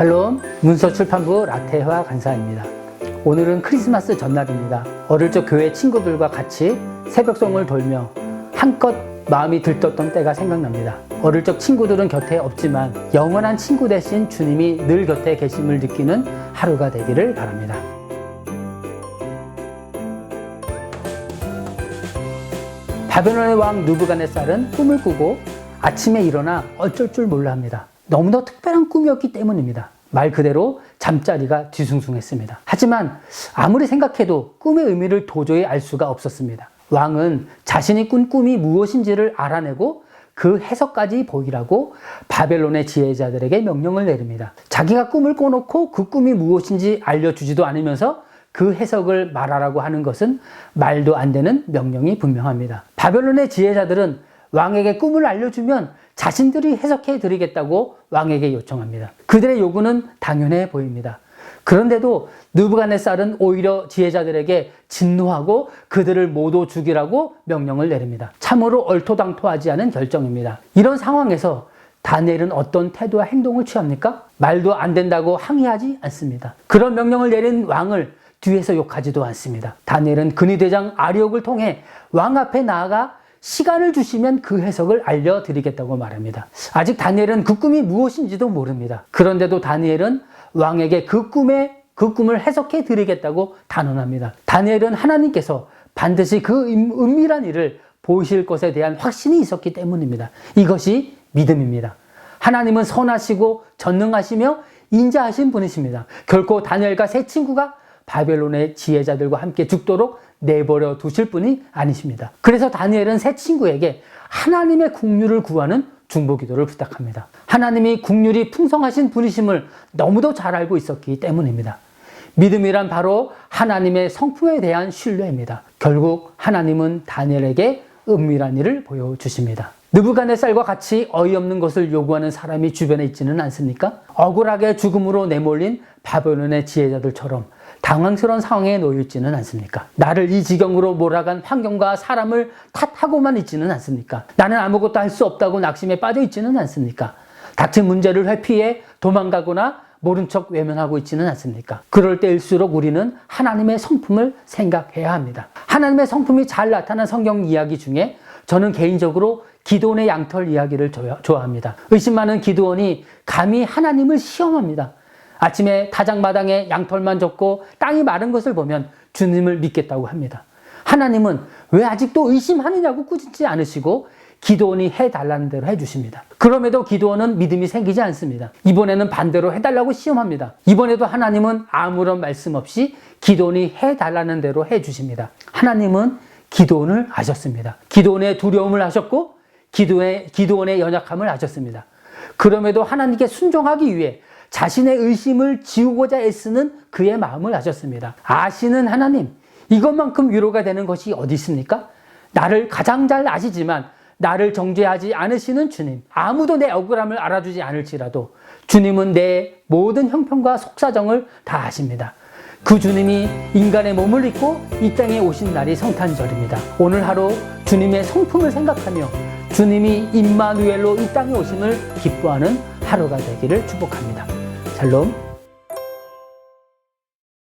샬롬 문서출판부 라테화 간사입니다. 오늘은 크리스마스 전날입니다. 어릴 적 교회 친구들과 같이 새벽송을 돌며 한껏 마음이 들떴던 때가 생각납니다. 어릴 적 친구들은 곁에 없지만 영원한 친구 대신 주님이 늘 곁에 계심을 느끼는 하루가 되기를 바랍니다. 바벨론의 왕 누부갓네살은 꿈을 꾸고 아침에 일어나 어쩔 줄 몰라 합니다. 너무나 특별한 꿈이었기 때문입니다. 말 그대로 잠자리가 뒤숭숭했습니다. 하지만 아무리 생각해도 꿈의 의미를 도저히 알 수가 없었습니다. 왕은 자신이 꾼 꿈이 무엇인지를 알아내고 그 해석까지 보이라고 바벨론의 지혜자들에게 명령을 내립니다. 자기가 꿈을 꿔놓고 그 꿈이 무엇인지 알려주지도 않으면서 그 해석을 말하라고 하는 것은 말도 안 되는 명령이 분명합니다. 바벨론의 지혜자들은 왕에게 꿈을 알려주면 자신들이 해석해 드리겠다고 왕에게 요청합니다. 그들의 요구는 당연해 보입니다. 그런데도 느부갓네살은 오히려 지혜자들에게 진노하고 그들을 모두 죽이라고 명령을 내립니다. 참으로 얼토당토하지 않은 결정입니다. 이런 상황에서 다니엘은 어떤 태도와 행동을 취합니까? 말도 안 된다고 항의하지 않습니다. 그런 명령을 내린 왕을 뒤에서 욕하지도 않습니다. 다니엘은 근위대장 아리옥을 통해 왕 앞에 나아가 시간을 주시면 그 해석을 알려드리겠다고 말합니다. 아직 다니엘은 그 꿈이 무엇인지도 모릅니다. 그런데도 다니엘은 왕에게 그 꿈의 그 꿈을 해석해 드리겠다고 단언합니다. 다니엘은 하나님께서 반드시 그 은밀한 일을 보이실 것에 대한 확신이 있었기 때문입니다. 이것이 믿음입니다. 하나님은 선하시고 전능하시며 인자하신 분이십니다. 결코 다니엘과 세 친구가 바벨론의 지혜자들과 함께 죽도록 내버려 두실 분이 아니십니다. 그래서 다니엘은 세 친구에게 하나님의 국류를 구하는 중보 기도를 부탁합니다. 하나님이 국률이 풍성하신 분이심을 너무도 잘 알고 있었기 때문입니다. 믿음이란 바로 하나님의 성품에 대한 신뢰입니다. 결국 하나님은 다니엘에게 은밀한 일을 보여주십니다. 느부갓네살과 같이 어이없는 것을 요구하는 사람이 주변에 있지는 않습니까? 억울하게 죽음으로 내몰린 바벨론의 지혜자들처럼 당황스러운 상황에 놓여 있지는 않습니까? 나를 이 지경으로 몰아간 환경과 사람을 탓하고만 있지는 않습니까? 나는 아무것도 할 수 없다고 낙심에 빠져 있지는 않습니까? 닥친 문제를 회피해 도망가거나 모른 척 외면하고 있지는 않습니까? 그럴 때일수록 우리는 하나님의 성품을 생각해야 합니다. 하나님의 성품이 잘 나타난 성경 이야기 중에 저는 개인적으로 기도원의 양털 이야기를 좋아합니다. 의심 많은 기도원이 감히 하나님을 시험합니다. 아침에 타작마당에 양털만 젖고 땅이 마른 것을 보면 주님을 믿겠다고 합니다. 하나님은 왜 아직도 의심하느냐고 꾸짖지 않으시고 기도원이 해달라는 대로 해주십니다. 그럼에도 기도원은 믿음이 생기지 않습니다. 이번에는 반대로 해달라고 시험합니다. 이번에도 하나님은 아무런 말씀 없이 기도원이 해달라는 대로 해주십니다. 하나님은 기도원을 아셨습니다. 기도원의 두려움을 아셨고 기도의, 기도원의 연약함을 아셨습니다. 그럼에도 하나님께 순종하기 위해 자신의 의심을 지우고자 애쓰는 그의 마음을 아셨습니다. 아시는 하나님, 이것만큼 위로가 되는 것이 어디 있습니까? 나를 가장 잘 아시지만 나를 정죄하지 않으시는 주님, 아무도 내 억울함을 알아주지 않을지라도 주님은 내 모든 형편과 속사정을 다 아십니다. 그 주님이 인간의 몸을 입고 이 땅에 오신 날이 성탄절입니다. 오늘 하루 주님의 성품을 생각하며 주님이 임마누엘로 이 땅에 오심을 기뻐하는 하루가 되기를 축복합니다. 샬롬.